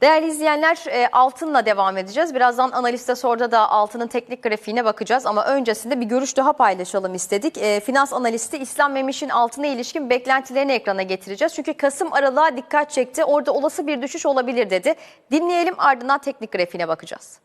Değerli izleyenler e, altınla devam edeceğiz. Birazdan analiste sorda da altının teknik grafiğine bakacağız ama öncesinde bir görüş daha paylaşalım istedik. E, Finans analisti İslam Memiş'in altına ilişkin beklentilerini ekrana getireceğiz. Çünkü Kasım aralığa dikkat çekti. Orada olası bir düşüş olabilir dedi. Dinleyelim ardından teknik grafiğine bakacağız.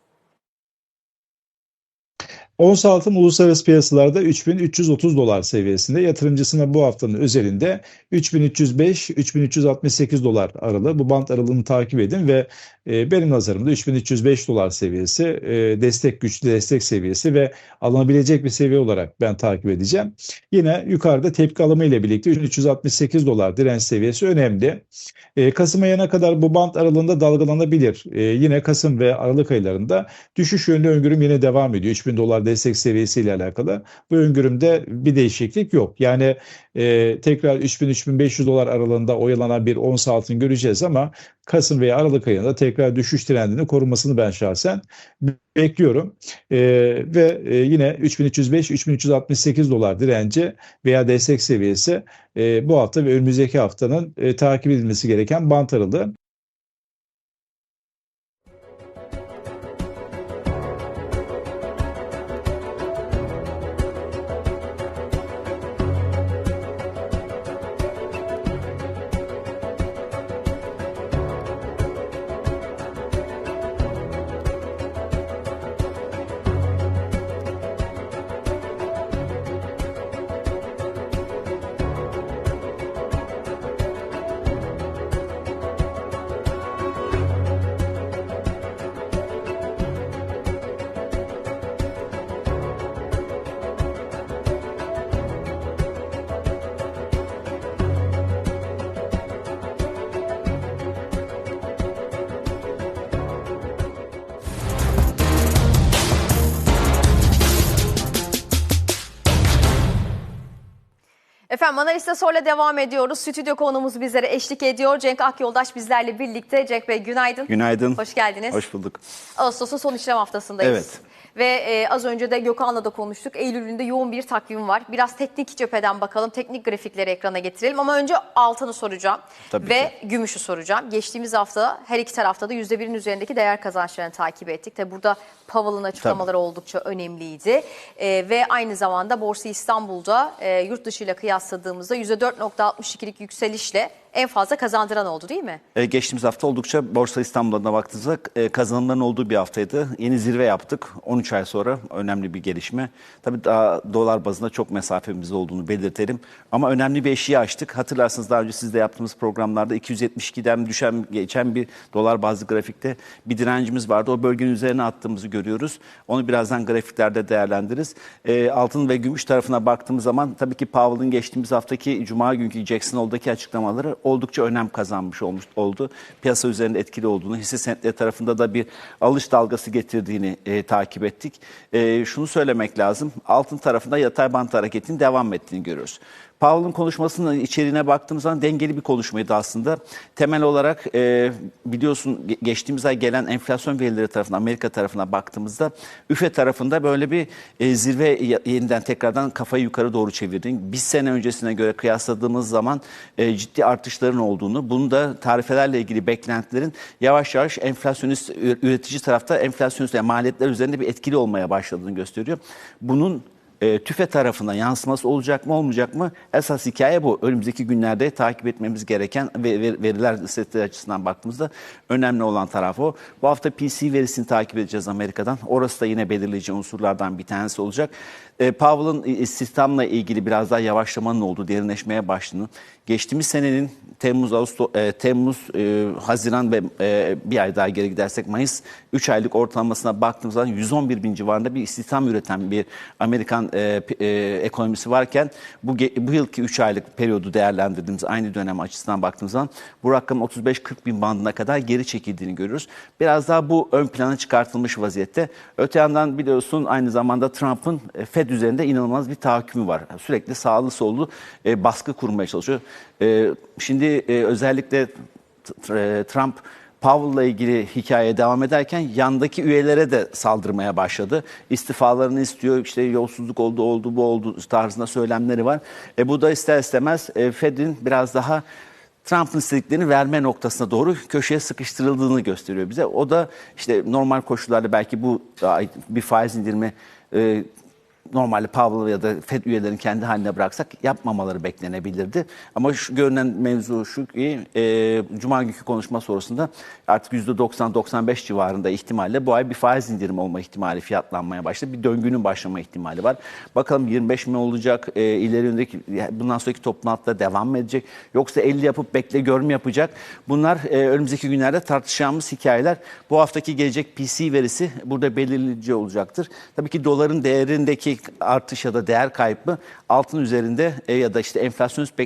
Ons altın uluslararası piyasalarda 3330 dolar seviyesinde yatırımcısına bu haftanın özelinde 3305-3368 dolar aralığı bu bant aralığını takip edin ve e, benim nazarımda 3305 dolar seviyesi e, destek güçlü destek seviyesi ve alınabilecek bir seviye olarak ben takip edeceğim. Yine yukarıda tepki alımı ile birlikte 3368 dolar direnç seviyesi önemli. E, Kasım ayına kadar bu bant aralığında dalgalanabilir. Yine Kasım ve Aralık aylarında düşüş yönlü öngörüm yine devam ediyor. 3000 dolar destek seviyesiyle alakalı. Bu öngörümde bir değişiklik yok. Yani e, tekrar 3000-3500 dolar aralığında oyalanan bir ons altın göreceğiz ama Kasım veya Aralık ayında tekrar düşüş trendini korumasını ben şahsen bekliyorum. E, ve e, yine 3305-3368 dolar direnci veya destek seviyesi e, bu hafta ve önümüzdeki haftanın e, takip edilmesi gereken bant aralığı. Efendim analiste sorla devam ediyoruz. Stüdyo konuğumuz bizlere eşlik ediyor. Cenk Akyoldaş bizlerle birlikte. Cenk Bey günaydın. Günaydın. Hoş geldiniz. Hoş bulduk. Ağustos'un son işlem haftasındayız. Evet. Ve e, az önce de Gökhan'la da konuştuk. Eylül'ünde yoğun bir takvim var. Biraz teknik cepheden bakalım. Teknik grafikleri ekrana getirelim. Ama önce altını soracağım. Tabii ve gümüşü soracağım. Geçtiğimiz hafta her iki tarafta da %1'in üzerindeki değer kazançlarını takip ettik. Tabi burada Powell'ın açıklamaları oldukça önemliydi. E, ve aynı zamanda Borsa İstanbul'da e, yurt dışı ile kıyasladığımızda %4.62'lik yükselişle en fazla kazandıran oldu değil mi? Ee, geçtiğimiz hafta oldukça Borsa İstanbul'da baktığımızda e, kazanımların olduğu bir haftaydı. Yeni zirve yaptık. 13 ay sonra önemli bir gelişme. Tabii daha dolar bazında çok mesafemiz olduğunu belirtelim. Ama önemli bir eşiği açtık. Hatırlarsınız daha önce sizde yaptığımız programlarda 272'den düşen geçen bir dolar bazlı grafikte bir direncimiz vardı. O bölgenin üzerine attığımızı görüyoruz. Onu birazdan grafiklerde değerlendiririz. E, altın ve gümüş tarafına baktığımız zaman tabii ki Powell'ın geçtiğimiz haftaki Cuma günkü Jackson Hole'daki açıklamaları oldukça önem kazanmış olmuş oldu. Piyasa üzerinde etkili olduğunu, hisse senetleri tarafında da bir alış dalgası getirdiğini e, takip ettik. E, şunu söylemek lazım. Altın tarafında yatay bant hareketinin devam ettiğini görüyoruz. Powell'ın konuşmasının içeriğine baktığımız zaman dengeli bir konuşmaydı aslında. Temel olarak e, biliyorsun ge- geçtiğimiz ay gelen enflasyon verileri tarafından Amerika tarafına baktığımızda üfe tarafında böyle bir e, zirve yeniden tekrardan kafayı yukarı doğru çevirdi. Bir sene öncesine göre kıyasladığımız zaman e, ciddi artışların olduğunu, bunu da tarifelerle ilgili beklentilerin yavaş yavaş enflasyonist üretici tarafta enflasyonist yani maliyetler üzerinde bir etkili olmaya başladığını gösteriyor. Bunun e, tüfe tarafına yansıması olacak mı olmayacak mı? Esas hikaye bu. Önümüzdeki günlerde takip etmemiz gereken ve ver- veriler istatistik açısından baktığımızda önemli olan taraf o. Bu hafta PC verisini takip edeceğiz Amerika'dan. Orası da yine belirleyici unsurlardan bir tanesi olacak. E, Powell'ın istihdamla ilgili biraz daha yavaşlamanın olduğu, derinleşmeye başladığını, geçtiğimiz senenin Temmuz, Ağustos, e, Temmuz, e, Haziran ve e, bir ay daha geri gidersek Mayıs 3 aylık ortalamasına baktığımız zaman 111 bin civarında bir istihdam üreten bir Amerikan e, p- e, ekonomisi varken bu, bu yılki 3 aylık periyodu değerlendirdiğimiz aynı dönem açısından baktığımız zaman bu rakam 35-40 bin bandına kadar geri çekildiğini görüyoruz. Biraz daha bu ön plana çıkartılmış vaziyette. Öte yandan biliyorsun aynı zamanda Trump'ın e, Fed üzerinde inanılmaz bir tahakkümü var. Sürekli sağlı sollu e, baskı kurmaya çalışıyor. E, şimdi e, özellikle e, Trump Powell'la ilgili hikaye devam ederken yandaki üyelere de saldırmaya başladı. İstifalarını istiyor, işte yolsuzluk oldu, oldu, bu oldu tarzında söylemleri var. E, bu da ister istemez e, Fed'in biraz daha Trump'ın istediklerini verme noktasına doğru köşeye sıkıştırıldığını gösteriyor bize. O da işte normal koşullarda belki bu bir faiz indirimi e, normalde Powell ya da Fed üyelerin kendi haline bıraksak yapmamaları beklenebilirdi. Ama şu görünen mevzu şu ki e, Cuma günkü konuşma sonrasında artık %90-95 civarında ihtimalle bu ay bir faiz indirimi olma ihtimali fiyatlanmaya başladı. Bir döngünün başlama ihtimali var. Bakalım 25 mi olacak? E, ileri yöndeki bundan sonraki toplantıda devam mı edecek? Yoksa 50 yapıp bekle gör mü yapacak? Bunlar e, önümüzdeki günlerde tartışacağımız hikayeler. Bu haftaki gelecek PC verisi burada belirleyici olacaktır. Tabii ki doların değerindeki artış ya da değer kaybı altın üzerinde e, ya da işte enflasyonist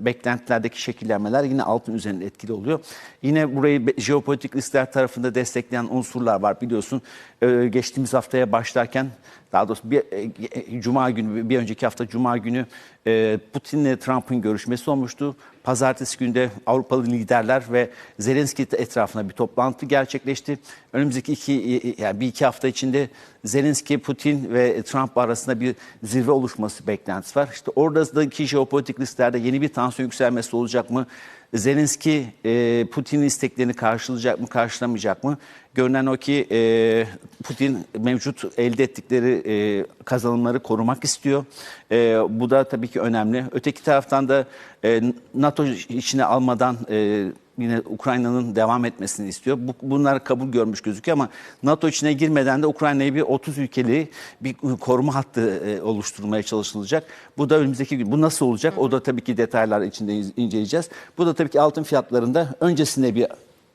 beklentilerdeki şekillenmeler yine altın üzerinde etkili oluyor. Yine burayı jeopolitik riskler tarafında destekleyen unsurlar var biliyorsun. E, geçtiğimiz haftaya başlarken daha doğrusu bir, e, e, Cuma günü, bir önceki hafta Cuma günü e, Putin'le Trump'ın görüşmesi olmuştu. Pazartesi günü de Avrupalı liderler ve Zelenski etrafında bir toplantı gerçekleşti. Önümüzdeki iki, yani bir iki hafta içinde Zelenski, Putin ve Trump arasında bir zirve oluşması beklentisi var. İşte oradaki jeopolitik risklerde yeni bir tansiyon yükselmesi olacak mı? Zelenski e, Putin'in isteklerini karşılayacak mı, karşılamayacak mı? Görünen o ki e, Putin mevcut elde ettikleri e, kazanımları korumak istiyor. E, bu da tabii ki önemli. Öteki taraftan da e, NATO içine almadan e, yine Ukrayna'nın devam etmesini istiyor. Bu, bunlar kabul görmüş gözüküyor ama NATO içine girmeden de Ukrayna'yı bir 30 ülkeli bir koruma hattı e, oluşturmaya çalışılacak. Bu da önümüzdeki gün. Bu nasıl olacak? O da tabii ki detaylar içinde iz- inceleyeceğiz. Bu da tabii ki altın fiyatlarında öncesinde bir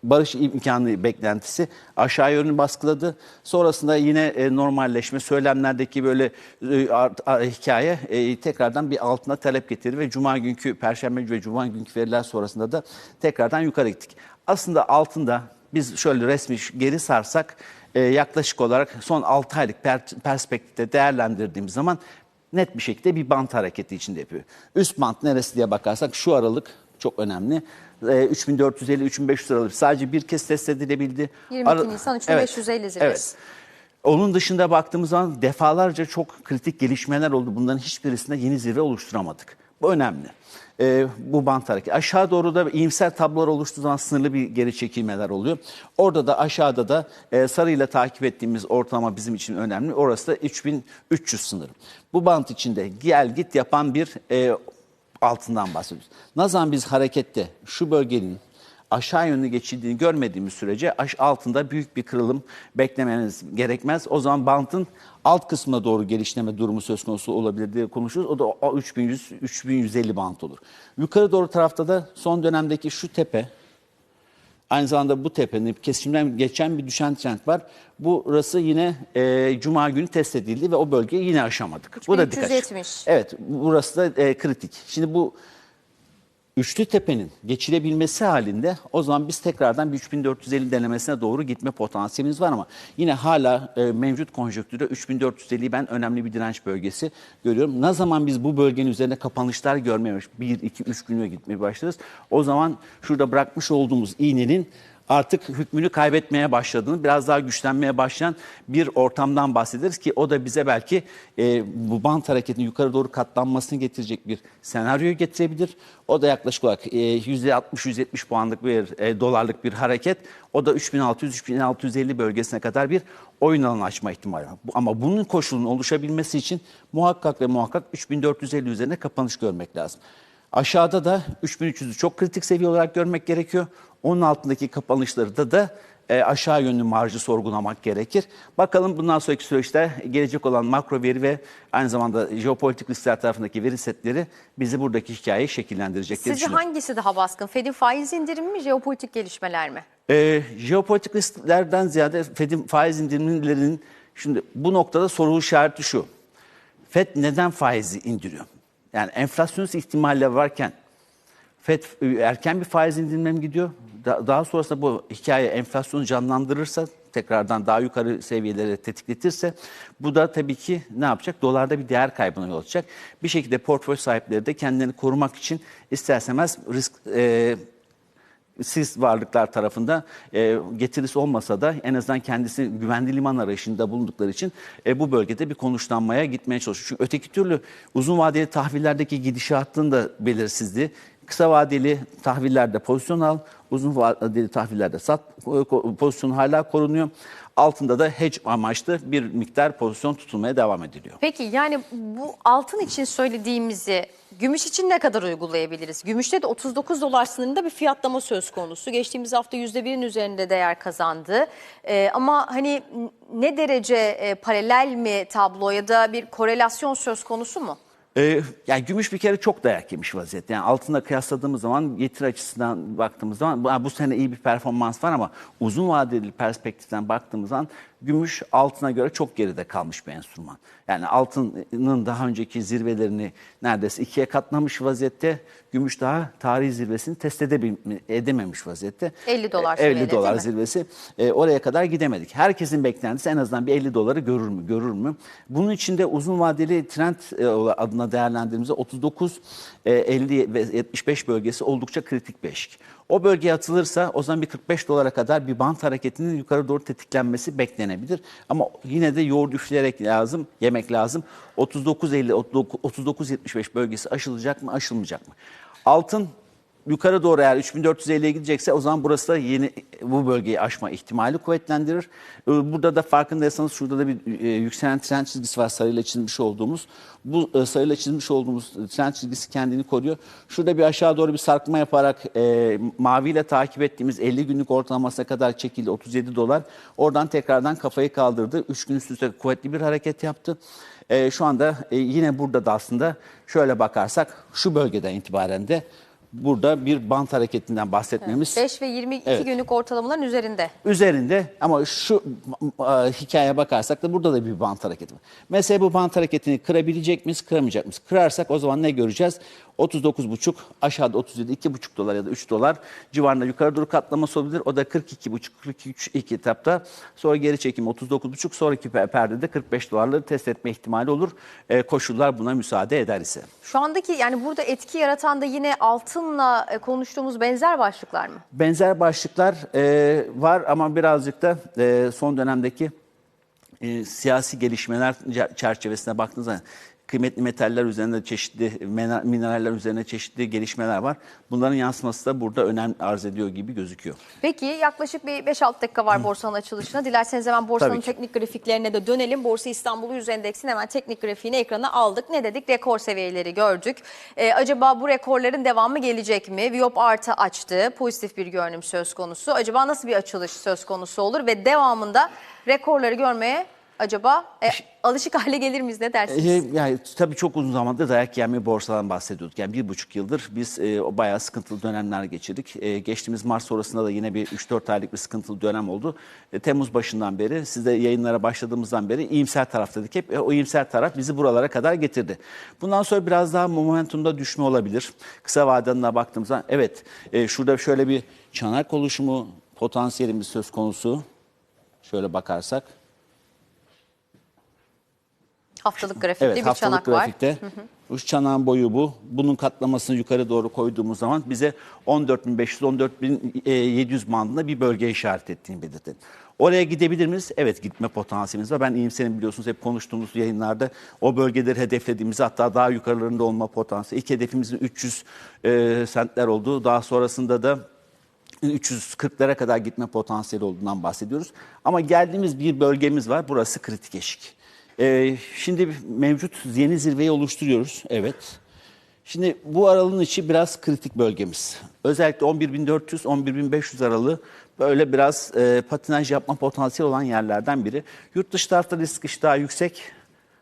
barış imkanı beklentisi aşağı yönlü baskıladı. Sonrasında yine e, normalleşme, söylemlerdeki böyle e, art- a- hikaye e, tekrardan bir altına talep getirdi ve Cuma günkü, Perşembe ve Cuma günkü veriler sonrasında da tekrardan yukarı gittik. Aslında altında biz şöyle resmi geri sarsak e, yaklaşık olarak son 6 aylık per- perspektifte değerlendirdiğimiz zaman net bir şekilde bir bant hareketi içinde yapıyor. Üst bant neresi diye bakarsak şu aralık çok önemli. E, 3450-3500 aralık sadece bir kez test edilebildi. 22 Ara- Nisan 3550 zirvesi. Evet. Onun dışında baktığımız zaman defalarca çok kritik gelişmeler oldu. Bunların hiçbirisinde yeni zirve oluşturamadık. Bu önemli. Ee, bu bant hareketi. Aşağı doğru da iyimser tablolar oluştuğu zaman sınırlı bir geri çekilmeler oluyor. Orada da aşağıda da e, sarıyla takip ettiğimiz ortalama bizim için önemli. Orası da 3300 sınırı. Bu bant içinde gel git yapan bir e, altından bahsediyoruz. Ne zaman biz harekette şu bölgenin aşağı yönlü geçildiğini görmediğimiz sürece aş altında büyük bir kırılım beklememiz gerekmez. O zaman bantın alt kısmına doğru gelişleme durumu söz konusu olabilir diye konuşuyoruz. O da o 3100 3150 bant olur. Yukarı doğru tarafta da son dönemdeki şu tepe Aynı zamanda bu tepenin kesimden geçen bir düşen trend var. Burası yine e, Cuma günü test edildi ve o bölgeyi yine aşamadık. Bu da dikkat. 3370. Evet, burası da e, kritik. Şimdi bu üçlü tepenin geçilebilmesi halinde o zaman biz tekrardan bir 3450 denemesine doğru gitme potansiyelimiz var ama yine hala e, mevcut konjonktürde 3450'yi ben önemli bir direnç bölgesi görüyorum. Ne zaman biz bu bölgenin üzerine kapanışlar görmeye baş- 1 2 3 güne gitmeye başlarız. O zaman şurada bırakmış olduğumuz iğnenin artık hükmünü kaybetmeye başladığını, biraz daha güçlenmeye başlayan bir ortamdan bahsederiz ki o da bize belki e, bu bant hareketinin yukarı doğru katlanmasını getirecek bir senaryoyu getirebilir. O da yaklaşık olarak e, %60-%70 puanlık bir e, dolarlık bir hareket. O da 3600-3650 bölgesine kadar bir oyun alanı açma ihtimali var. Ama bunun koşulunun oluşabilmesi için muhakkak ve muhakkak 3450 üzerine kapanış görmek lazım. Aşağıda da 3300'ü çok kritik seviye olarak görmek gerekiyor. Onun altındaki kapanışları da e, aşağı yönlü marjı sorgulamak gerekir. Bakalım bundan sonraki süreçte gelecek olan makro veri ve aynı zamanda jeopolitik riskler tarafındaki veri setleri bizi buradaki hikayeyi şekillendirecek diye Sizce düşünüyorum. hangisi daha baskın? Fed'in faiz indirimi mi, jeopolitik gelişmeler mi? Ee, jeopolitik risklerden ziyade Fed'in faiz indirimlerinin şimdi bu noktada soru işareti şu. Fed neden faizi indiriyor? Yani enflasyonist ihtimaller varken Fed e, erken bir faiz indirimine mi gidiyor? Da- Daha sonrasında bu hikaye enflasyonu canlandırırsa tekrardan daha yukarı seviyelere tetikletirse bu da tabii ki ne yapacak? Dolarda bir değer kaybına yol açacak. Bir şekilde portföy sahipleri de kendilerini korumak için istersemez risk e, siz varlıklar tarafında e, getirisi olmasa da en azından kendisi güvenli liman arayışında bulundukları için e, bu bölgede bir konuşlanmaya gitmeye çalışıyor. Çünkü öteki türlü uzun vadeli tahvillerdeki gidişatın da belirsizliği Kısa vadeli tahvillerde pozisyon al, uzun vadeli tahvillerde sat. Pozisyon hala korunuyor. Altında da hedge amaçlı bir miktar pozisyon tutulmaya devam ediliyor. Peki yani bu altın için söylediğimizi gümüş için ne kadar uygulayabiliriz? Gümüşte de 39 dolar sınırında bir fiyatlama söz konusu. Geçtiğimiz hafta %1'in üzerinde değer kazandı. Ee, ama hani ne derece e, paralel mi tablo ya da bir korelasyon söz konusu mu? Ee, yani gümüş bir kere çok dayak yemiş vaziyette. Yani altınla kıyasladığımız zaman getiri açısından baktığımız zaman bu, sene iyi bir performans var ama uzun vadeli perspektiften baktığımız zaman gümüş altına göre çok geride kalmış bir enstrüman. Yani altının daha önceki zirvelerini neredeyse ikiye katlamış vaziyette. Gümüş daha tarihi zirvesini test edememiş vaziyette. 50 dolar E, 50 seviyede, dolar zirvesi. E, oraya kadar gidemedik. Herkesin beklentisi en azından bir 50 doları görür mü? Görür mü? Bunun içinde uzun vadeli trend e, adına değerlendirdiğimizde 39, e, 50 ve 75 bölgesi oldukça kritik bir eşik. O bölgeye atılırsa o zaman bir 45 dolara kadar bir bant hareketinin yukarı doğru tetiklenmesi beklenebilir. Ama yine de yoğurt üfleyerek lazım, yemek lazım. 39-50, 39-75 bölgesi aşılacak mı, aşılmayacak mı? Altın yukarı doğru eğer 3450'ye gidecekse o zaman burası da yeni bu bölgeyi aşma ihtimali kuvvetlendirir. Ee, Burada da farkındaysanız şurada da bir e, yükselen trend çizgisi var sarıyla çizmiş olduğumuz. Bu e, sarıyla çizmiş olduğumuz trend çizgisi kendini koruyor. Şurada bir aşağı doğru bir sarkma yaparak e, maviyle takip ettiğimiz 50 günlük ortalamasına kadar çekildi 37 dolar. Oradan tekrardan kafayı kaldırdı. 3 gün üst üste kuvvetli bir hareket yaptı. E, şu anda e, yine burada da aslında şöyle bakarsak şu bölgeden itibaren de burada bir bant hareketinden bahsetmemiz 5 ve 22 Evet. günlük ortalamaların üzerinde. üzerinde ama şu e, hikayeye bakarsak da burada da bir bant hareketi var. Mesela bu bant hareketini kırabilecek miyiz, kıramayacak mıyız? Kırarsak o zaman ne göreceğiz? 39,5 aşağıda 37 2,5 dolar ya da 3 dolar civarında yukarı doğru katlaması olabilir. O da 42,5 43 ilk etapta. Sonra geri çekim 39,5 sonraki pe- perdede 45 dolarları test etme ihtimali olur. E, koşullar buna müsaade eder ise. Şu andaki yani burada etki yaratan da yine altınla e, konuştuğumuz benzer başlıklar mı? Benzer başlıklar e, var ama birazcık da e, son dönemdeki e, siyasi gelişmeler çerçevesine baktığınız zaman kıymetli metaller üzerinde çeşitli mineraller üzerine çeşitli gelişmeler var. Bunların yansıması da burada önem arz ediyor gibi gözüküyor. Peki yaklaşık bir 5-6 dakika var borsanın açılışına. Dilerseniz hemen borsanın teknik grafiklerine de dönelim. Borsa İstanbul Yüz Endeks'in hemen teknik grafiğini ekrana aldık. Ne dedik? Rekor seviyeleri gördük. Ee, acaba bu rekorların devamı gelecek mi? Viyop artı açtı. Pozitif bir görünüm söz konusu. Acaba nasıl bir açılış söz konusu olur? Ve devamında rekorları görmeye acaba e, alışık hale gelir miyiz? Ne dersiniz? E, Yani tabii çok uzun zamandır dayak bir borsadan bahsediyorduk. Yani bir buçuk yıldır biz e, o bayağı sıkıntılı dönemler geçirdik. E, geçtiğimiz Mart sonrasında da yine bir 3-4 aylık bir sıkıntılı dönem oldu. E, Temmuz başından beri, siz de yayınlara başladığımızdan beri iyimser taraftaydık. Hep e, o iyimser taraf bizi buralara kadar getirdi. Bundan sonra biraz daha momentumda düşme olabilir. Kısa vadeden baktığımızda evet e, şurada şöyle bir çanak oluşumu potansiyelimiz söz konusu. Şöyle bakarsak. Haftalık grafikte Evet, bir haftalık çanak var. grafikte. Bu çanağın boyu bu. Bunun katlamasını yukarı doğru koyduğumuz zaman bize 14.500-14.700 bandında bir bölge işaret ettiğini belirtti. Oraya gidebilir miyiz? Evet gitme potansiyelimiz var. Ben iyimserim biliyorsunuz hep konuştuğumuz yayınlarda o bölgeleri hedeflediğimizi hatta daha yukarılarında olma potansiyeli. İlk hedefimizin 300 e, sentler olduğu daha sonrasında da 340'lara kadar gitme potansiyeli olduğundan bahsediyoruz. Ama geldiğimiz bir bölgemiz var. Burası kritik eşik. Ee, şimdi mevcut yeni zirveyi oluşturuyoruz. Evet. Şimdi bu aralığın içi biraz kritik bölgemiz. Özellikle 11.400-11.500 aralığı böyle biraz e, patinaj yapma potansiyeli olan yerlerden biri. Yurt dışı tarafta risk iştahı yüksek.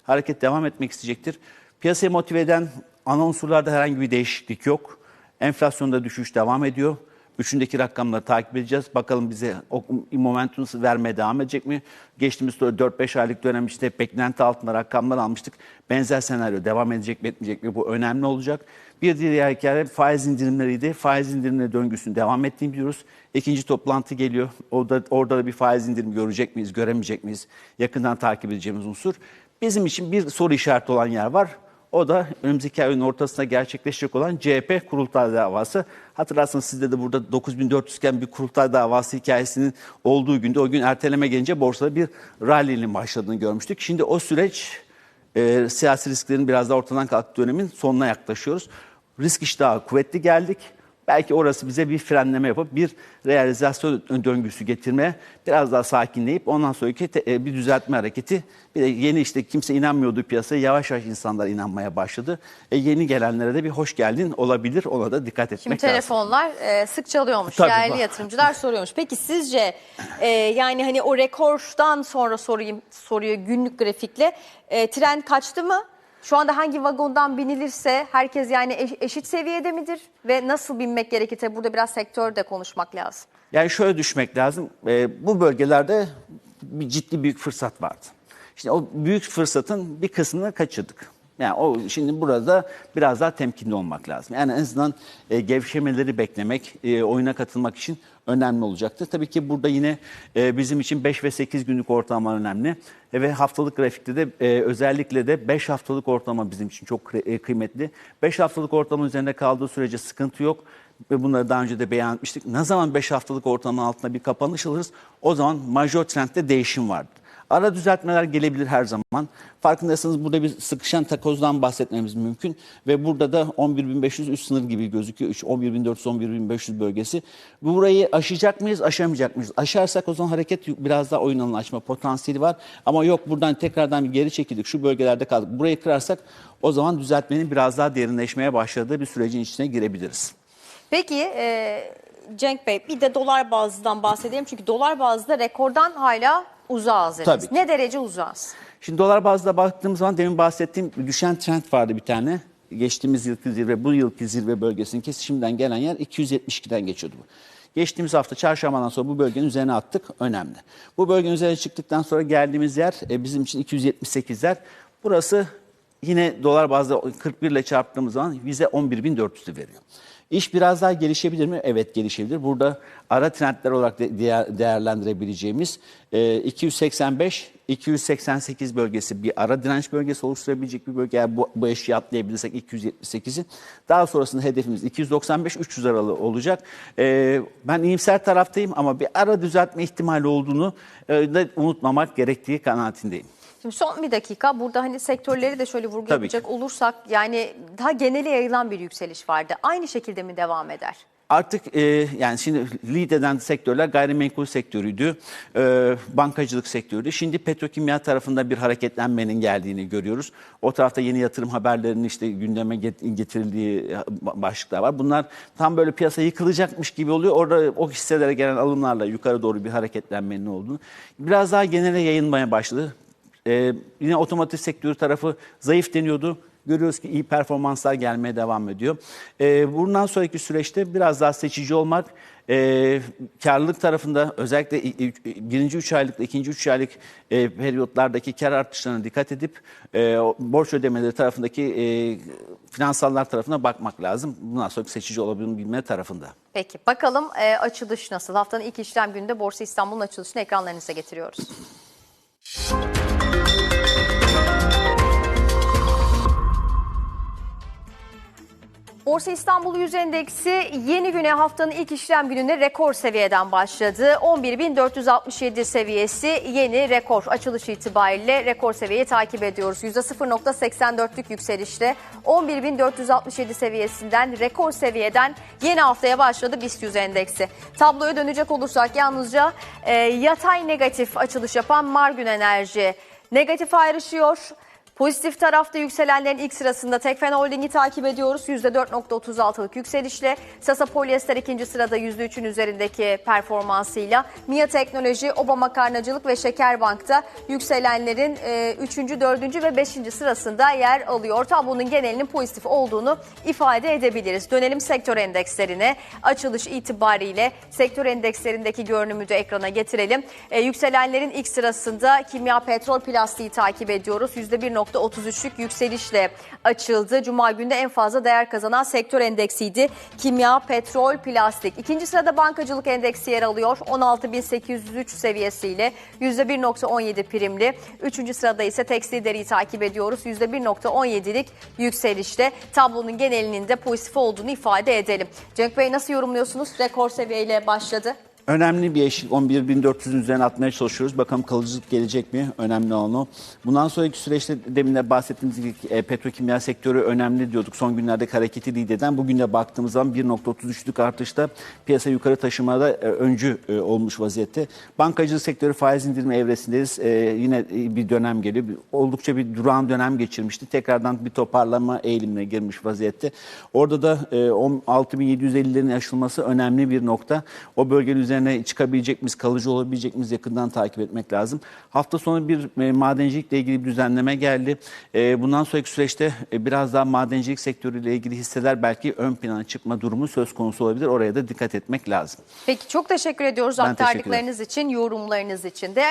Hareket devam etmek isteyecektir. Piyasayı motive eden ana unsurlarda herhangi bir değişiklik yok. Enflasyonda düşüş devam ediyor. Üçündeki rakamları takip edeceğiz. Bakalım bize o momentum vermeye devam edecek mi? Geçtiğimiz 4-5 aylık dönem işte beklenti altında rakamlar almıştık. Benzer senaryo devam edecek mi etmeyecek mi? Bu önemli olacak. Bir diğer hikaye faiz indirimleriydi. Faiz indirimleri döngüsünün devam ettiğini biliyoruz. İkinci toplantı geliyor. Orada, orada da bir faiz indirimi görecek miyiz, göremeyecek miyiz? Yakından takip edeceğimiz unsur. Bizim için bir soru işareti olan yer var. O da önümüzdeki ayın ortasında gerçekleşecek olan CHP kurultay davası. Hatırlarsanız sizde de burada 9400 iken bir kurultay davası hikayesinin olduğu günde o gün erteleme gelince borsada bir rally'nin başladığını görmüştük. Şimdi o süreç e, siyasi risklerin biraz daha ortadan kalktığı dönemin sonuna yaklaşıyoruz. risk iştahı kuvvetli geldik. Belki orası bize bir frenleme yapıp bir realizasyon döngüsü getirmeye biraz daha sakinleyip ondan sonraki te- e, bir düzeltme hareketi. Bir de yeni işte kimse inanmıyordu piyasaya yavaş yavaş insanlar inanmaya başladı. E, yeni gelenlere de bir hoş geldin olabilir ona da dikkat etmek Şimdi lazım. telefonlar e, sık çalıyormuş. Tabii, Yerli var. yatırımcılar soruyormuş. Peki sizce e, yani hani o rekordan sonra sorayım soruyor günlük grafikle e, tren kaçtı mı? Şu anda hangi vagondan binilirse herkes yani eş- eşit seviyede midir ve nasıl binmek gerekir? Burada biraz sektörde konuşmak lazım. Yani şöyle düşmek lazım. Ee, bu bölgelerde bir ciddi büyük fırsat vardı. Şimdi o büyük fırsatın bir kısmını kaçırdık. Yani o şimdi burada biraz daha temkinli olmak lazım. Yani en azından e, gevşemeleri beklemek, e, oyuna katılmak için önemli olacaktır. Tabii ki burada yine e, bizim için 5 ve 8 günlük ortalama önemli. E, ve haftalık grafikte de e, özellikle de 5 haftalık ortalama bizim için çok e, kıymetli. 5 haftalık ortalama üzerinde kaldığı sürece sıkıntı yok ve bunları daha önce de beyan etmiştik. Ne zaman 5 haftalık ortalama altında bir kapanış alırız o zaman major trendde değişim vardır. Ara düzeltmeler gelebilir her zaman. Farkındaysanız burada bir sıkışan takozdan bahsetmemiz mümkün. Ve burada da 11.500 üst sınır gibi gözüküyor. 11.400-11.500 bölgesi. Burayı aşacak mıyız, aşamayacak mıyız? Aşarsak o zaman hareket biraz daha oyun alanı potansiyeli var. Ama yok buradan tekrardan bir geri çekildik. Şu bölgelerde kaldık. Burayı kırarsak o zaman düzeltmenin biraz daha derinleşmeye başladığı bir sürecin içine girebiliriz. Peki e, Cenk Bey bir de dolar bazlıdan bahsedelim. Çünkü dolar bazda rekordan hala uzağız. dediniz. Tabii. Ne derece uzağız? Şimdi dolar bazda baktığımız zaman demin bahsettiğim düşen trend vardı bir tane. Geçtiğimiz yılki zirve, bu yılki zirve bölgesinin kesişiminden gelen yer 272'den geçiyordu bu. Geçtiğimiz hafta çarşambadan sonra bu bölgenin üzerine attık. Önemli. Bu bölgenin üzerine çıktıktan sonra geldiğimiz yer e, bizim için 278'ler. Burası yine dolar bazda 41 ile çarptığımız zaman bize 11.400'ü veriyor. İş biraz daha gelişebilir mi? Evet gelişebilir. Burada ara trendler olarak de- değer- değerlendirebileceğimiz e, 285 288 bölgesi bir ara direnç bölgesi oluşturabilecek bir bölge. Eğer bu, bu eşiği atlayabilirsek 278'i. Daha sonrasında hedefimiz 295-300 aralığı olacak. E, ben iyimser taraftayım ama bir ara düzeltme ihtimali olduğunu e, da unutmamak gerektiği kanaatindeyim. Şimdi son bir dakika burada hani sektörleri de şöyle vurgu Tabii yapacak olursak yani daha genele yayılan bir yükseliş vardı. Aynı şekilde mi devam eder? Artık e, yani şimdi lead eden sektörler gayrimenkul sektörüydü, e, bankacılık sektörüydü. Şimdi petrokimya tarafında bir hareketlenmenin geldiğini görüyoruz. O tarafta yeni yatırım haberlerinin işte gündeme get- getirildiği e, ba- başlıklar var. Bunlar tam böyle piyasa yıkılacakmış gibi oluyor. Orada o hisselere gelen alımlarla yukarı doğru bir hareketlenmenin olduğunu. Biraz daha genele yayılmaya başladı. Ee, yine otomotiv sektörü tarafı zayıf deniyordu. Görüyoruz ki iyi performanslar gelmeye devam ediyor. Ee, bundan sonraki süreçte biraz daha seçici olmak, e, karlılık tarafında özellikle birinci üç aylıkla ikinci üç aylık e, periyotlardaki kar artışlarına dikkat edip e, borç ödemeleri tarafındaki e, finansallar tarafına bakmak lazım. Bundan sonra seçici olabilme tarafında. Peki bakalım e, açılış nasıl? Haftanın ilk işlem gününde Borsa İstanbul'un açılışını ekranlarınıza getiriyoruz. Borsa İstanbul Yüz Endeksi yeni güne haftanın ilk işlem gününe rekor seviyeden başladı. 11.467 seviyesi yeni rekor. Açılış itibariyle rekor seviyeyi takip ediyoruz. %0.84'lük yükselişle 11.467 seviyesinden rekor seviyeden yeni haftaya başladı BIST 100 Endeksi. Tabloya dönecek olursak yalnızca e, yatay negatif açılış yapan Margün Enerji negatif ayrışıyor. Pozitif tarafta yükselenlerin ilk sırasında Tekfen Holding'i takip ediyoruz. %4.36'lık yükselişle. Sasa Polyester ikinci sırada %3'ün üzerindeki performansıyla. MIA Teknoloji, Obama Karnacılık ve Şekerbank'ta yükselenlerin 3. 4. ve 5. sırasında yer alıyor. Tablonun genelinin pozitif olduğunu ifade edebiliriz. Dönelim sektör endekslerine. Açılış itibariyle sektör endekslerindeki görünümü de ekrana getirelim. E, yükselenlerin ilk sırasında kimya, petrol, plastiği takip ediyoruz. %1.33'lük yükselişle açıldı. Cuma günde en fazla değer kazanan sektör endeksiydi. Kimya, petrol, plastik. İkinci sırada bankacılık endeksi yer alıyor. 16.803 seviyesiyle %1.17 primli. Üçüncü sırada ise tekstil deriyi takip ediyoruz. %1.17'lik yükselişle tablonun genelinin de pozitif olduğunu ifade edelim. Cenk Bey nasıl yorumluyorsunuz? Rekor seviyeyle başladı. Önemli bir eşik 11.400'ün üzerine atmaya çalışıyoruz. Bakalım kalıcılık gelecek mi? Önemli olan o. Bundan sonraki süreçte demin de bahsettiğimiz gibi e, petrokimya sektörü önemli diyorduk. Son günlerdeki hareketi lideden bugün de baktığımız zaman 1.33'lük artışta piyasa yukarı taşımada e, öncü e, olmuş vaziyette. Bankacılık sektörü faiz indirme evresindeyiz. E, yine e, bir dönem geliyor. Oldukça bir duran dönem geçirmişti. Tekrardan bir toparlama eğilimine girmiş vaziyette. Orada da e, 16.750'lerin aşılması önemli bir nokta. O bölgenin üzerine çıkabilecek miyiz, kalıcı olabilecek miyiz yakından takip etmek lazım. Hafta sonu bir e, madencilikle ilgili bir düzenleme geldi. E, bundan sonraki süreçte e, biraz daha madencilik sektörüyle ilgili hisseler belki ön plana çıkma durumu söz konusu olabilir. Oraya da dikkat etmek lazım. Peki çok teşekkür ediyoruz Ben teşekkür aktardıklarınız için, yorumlarınız için. Değerli